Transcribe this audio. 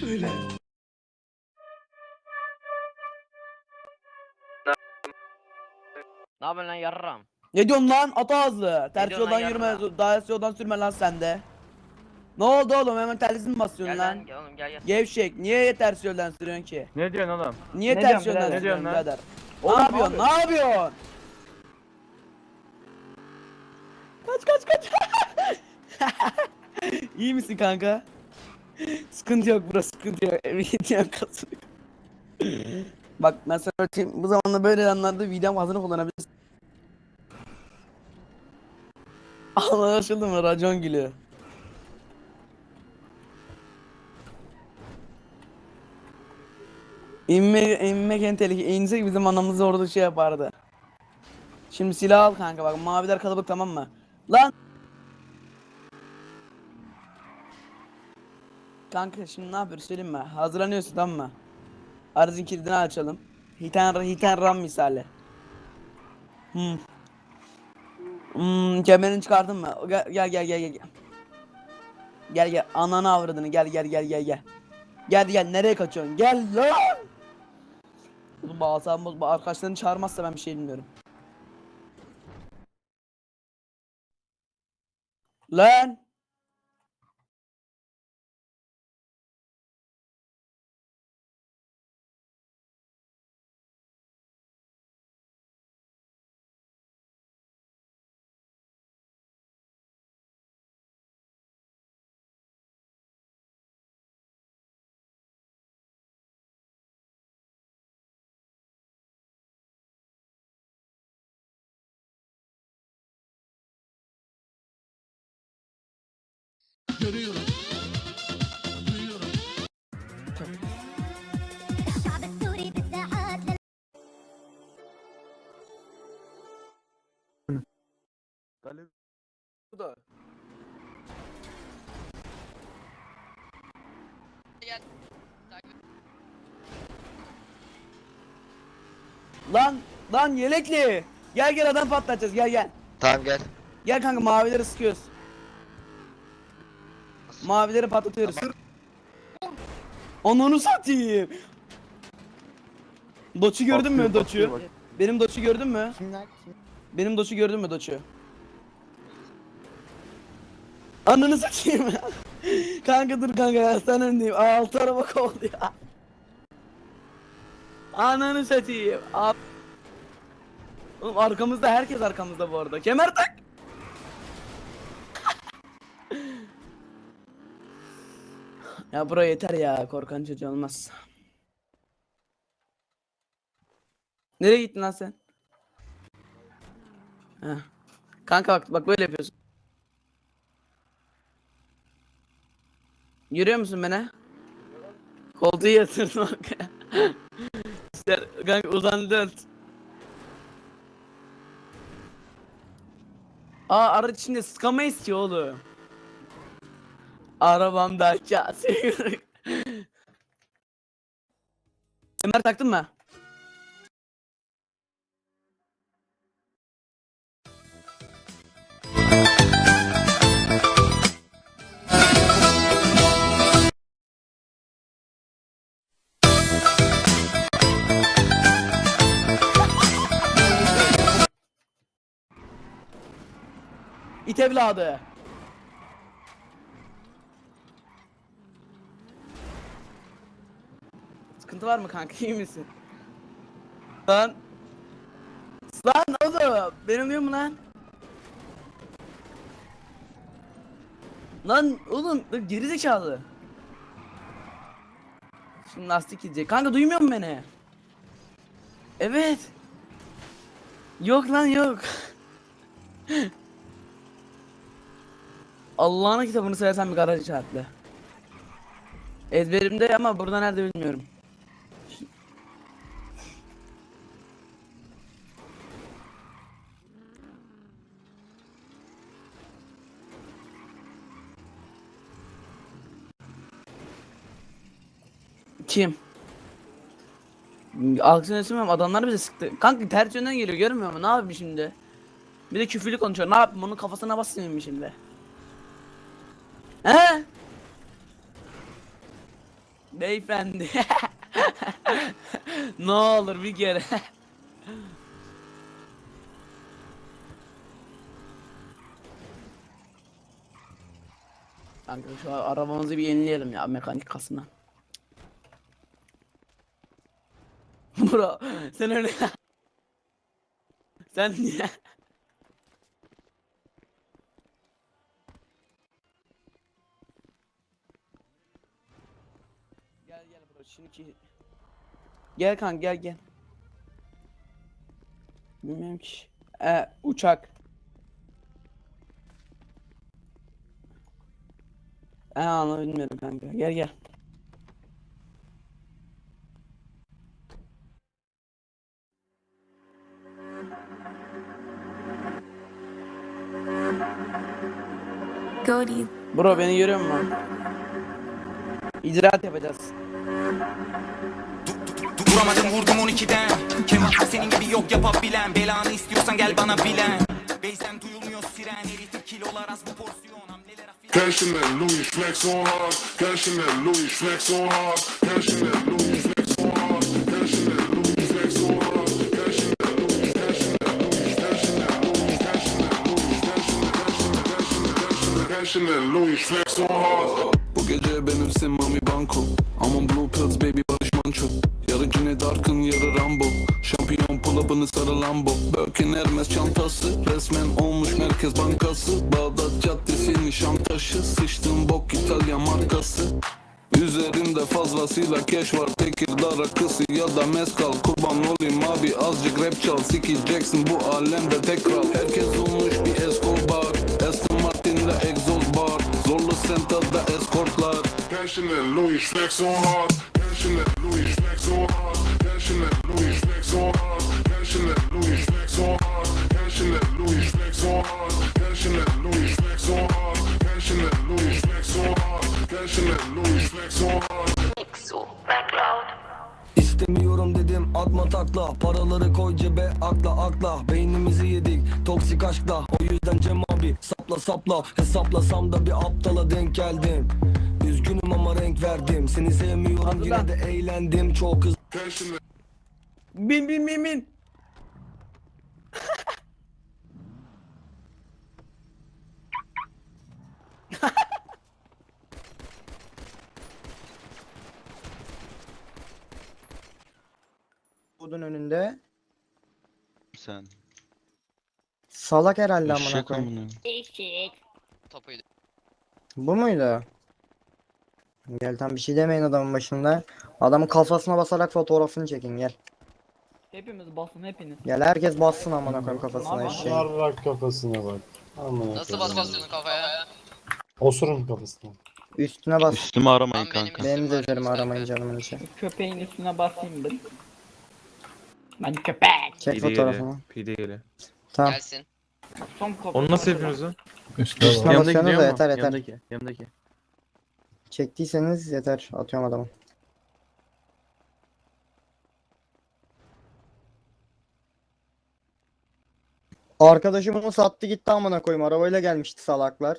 şöyle. Ne yapıyorsun lan yarram? Ne diyorsun lan at ağızlı. Ters diyorsun yoldan lan yürüme. yarra? Yoldan sürme lan sen de. Ne oldu oğlum hemen tersini mi Gel basıyorsun lan lan? gel oğlum gel gel. Gevşek niye ters yoldan sürüyorsun ki? Ne diyorsun oğlum? Niye Ne ters diyorsun yoldan birader? Ne sürüyorsun diyorsun lan? birader? Oğlum, Ne ne yapıyorsun? Ne yapıyorsun? Kaç kaç kaç. İyi misin kanka? Sıkıntı yok burası sıkıntı yok. Kasıyor. Bak ben sana öğreteyim. Bu zamanda böyle anlarda videom hazırını kullanabilirsin. Anlaşıldı mı? Racon gülü. İnme, inmek en tehlikeli. İnsek bizim anamız orada şey yapardı. Şimdi silah al kanka bak maviler kalabalık tamam mı? Lan! Kanka şimdi ne yapıyoruz söyleyeyim mi? Hazırlanıyorsun tamam mı? Arızın kilidini açalım. Hiten, hiten ram misali. Hmm. Hmm, kemerini çıkardın mı? Gel gel gel gel gel. Gel gel ananı avradını gel gel gel gel gel. Gel gel nereye kaçıyorsun? Gel lan! Oğlum asabım bozma. Arkadaşlarını çağırmazsa ben bir şey bilmiyorum. Lan! görüyorum. Duyuyorum. Galevi burada. Gel. Lan lan yelekli. Gel gel adam patlatacağız gel gel. Tamam gel. Gel kanka mavileri sıkıyoruz. Mavileri patlatıyoruz. Ananı satayım. Doçu gördün mü Doçu? Benim Doçu gördün mü? Kimler? Benim Doçu gördün mü Doçu? Ananı satayım. kanka dur kanka ya sen öndeyim. Altı araba kovdu ya. Ananı satayım. Abi. Oğlum arkamızda herkes arkamızda bu arada. Kemer tak. Ya bura yeter ya korkan çocuğu olmaz. Nereye gittin lan sen? Heh. Kanka bak bak böyle yapıyorsun. Görüyor musun beni? Koltuğu yatırdın bak. İşte kanka uzan dön. Aa araç içinde sıkamayız ki oğlum. Arabamda kase. Kemer taktın mı? İt evladı. Sıkıntı var mı kanka iyi misin? Lan. Lan oğlum benim diyor mu lan? Lan oğlum geri zekalı. Şimdi lastik gidecek. Kanka duymuyor musun beni? Evet. Yok lan yok. Allah'ın kitabını seversen bir garaj işaretle. Ezberimde ama burada nerede bilmiyorum. Kim? Alkışını istemem adamlar bize sıktı. Kanka ters yönden geliyor görmüyor musun? Ne yapayım şimdi? Bir de küfürlü konuşuyor. Ne yapayım? Onun kafasına basayım mı şimdi? He? Beyefendi. ne olur bir kere. Kanka şu arabamızı bir yenileyelim ya mekanik kasına. Bro sen öyle Sen niye? Gel gel bro şimdi Gel kan gel gel. Bilmiyorum ki. Ee, uçak. Ee, anla bilmiyorum kanka. Gel gel. Bro beni görüyor musun? İcraat yapacağız. Duramadım vurdum 12'den Kemal senin gibi yok yapabilen Belanı istiyorsan gel bana bilen Base'den duyulmuyor siren Herifin kilolar az bu porsiyon Hamleler hafif Cash in that Louis flex on hard. Cash in that Louis flex on hard. Cash in that that Louis flex on hard. Bu gece benimsin Mami Banko. Aman Blue Pills baby Barış Manço. Yarı Cine Dark'ın yarı Rambo. Şampiyon pull-up'ını sarı Lambo. Birkin Hermes çantası Resmen olmuş Merkez Bankası. Bağdat Caddesi Nişantaşı Sıçtığım bok İtalyan markası. Üzerinde fazlasıyla cash var Tekirdağ rakısı ya da mezkal. Kurban olayım abi azıcık rap çal. Sikeceksin bu alemde tekrar. Herkes olmuş bir Escobar. Aston Senta'da eskortlar that Louis flex on hard. That Louis flex on hard. That Louis flex on hard. That Louis flex on hard. That Louis flex on hard. That Louis flex on hard. That Louis flex on hard. That Louis flex on hard. İstemiyorum dedim atma takla Paraları koy cebe akla akla Beynimizi yedik toksik aşkla O yüzden Cem abi sapla sapla Hesaplasam da bir aptala denk geldim Üzgünüm ama renk verdim Seni sevmiyorum Hadi yine lan. de eğlendim Çok hızlı Bin bin bin bin. Budun önünde. Sen. Salak herhalde amına Eşek koyayım. amına. Topuydu. Bu muydu? Gel tam bir şey demeyin adamın başında. Adamın kafasına basarak fotoğrafını çekin gel. Hepimiz basın hepiniz. Gel herkes bassın amına koyayım kafasına Tamam. eşeğin. Yarrak kafasına bak. Aman Nasıl basıyorsun kafaya? Osurun kafasına. Üstüne bas. Üstümü aramayın Lan benim kanka. Benim de üzerime aramayın canımın içi. Köpeğin üstüne basayım ben. Ben köpek. Çek fotoğrafını. PD geliyor. Tamam. Gelsin. Son kafa- Onu nasıl yapıyorsunuz lan? Üstüne basıyorsunuz da gidiyor mu? yeter yeter. Yanımdaki. Yanımdaki. Çektiyseniz yeter. Atıyorum adamı. Arkadaşım onu sattı gitti amına koyayım. Arabayla gelmişti salaklar.